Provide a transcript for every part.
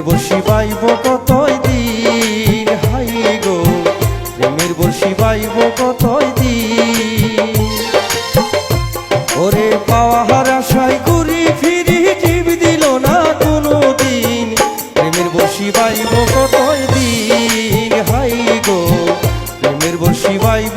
প্রেমের বসি বাইব কতই দিন? হাই গো, প্রেমের বসি বাইব কতই দিন? ওরে পাওয়ার আশায় ঘুরি ফিরি, জীব দিল না কোনো দিন প্রেমের বসি বাইব কতই দিন? হাই গো, প্রেমের বসি বাইব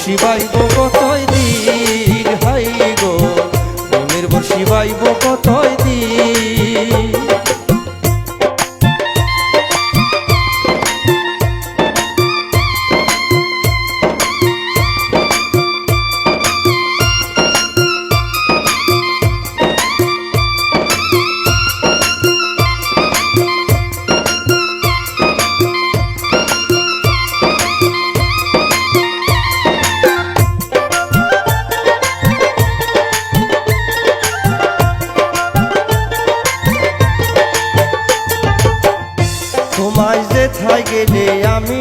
বাইব কতই দিন হাই গো প্রেমের বাইব কতই গেলে আমি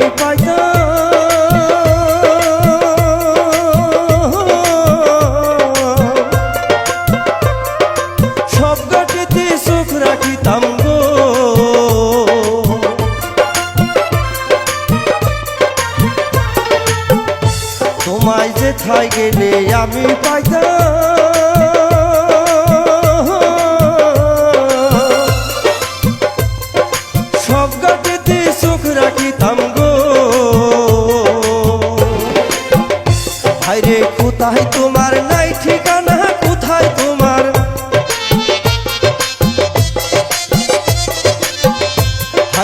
সুখ তোমায় যে থাই গেলে আমি পাইতাম।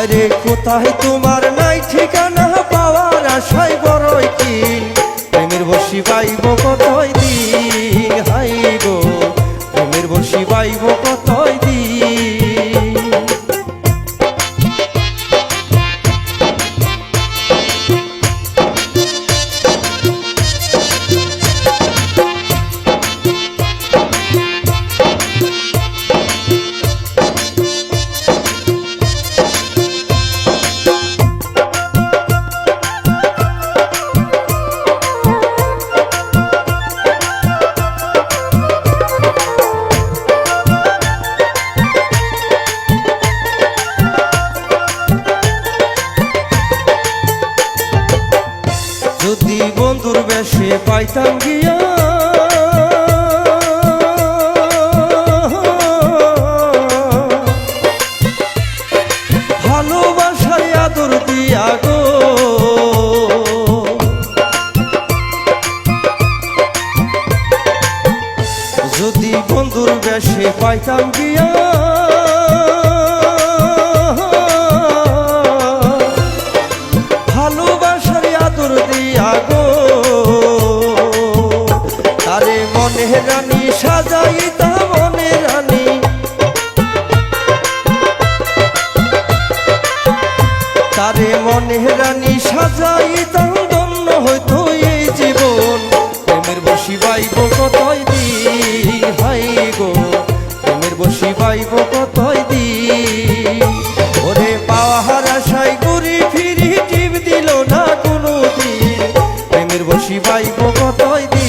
হাইরে কোথায় তোমার নাই ঠিকানা? পাওয়ার আশায় বড়ই কিন প্রেমের বসি পাইব কতই বন্ধুর বেশে পাইতাম গিয়া। গো। যদি বন্ধুর বেশে পাইতাম গিয়া তারে মনে রানী, সাজাইতা মনে রানী। তারে মনে রানী হয়তো এই জীবন। প্রেমের বসি বাইব কতই বসি বাইব কতই দি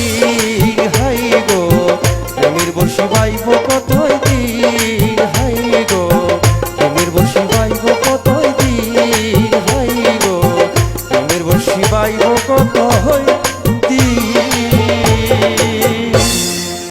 হাই গো প্রেমের বসি বাইব কতই দি হাই গো প্রেমের বসি বাইব কতই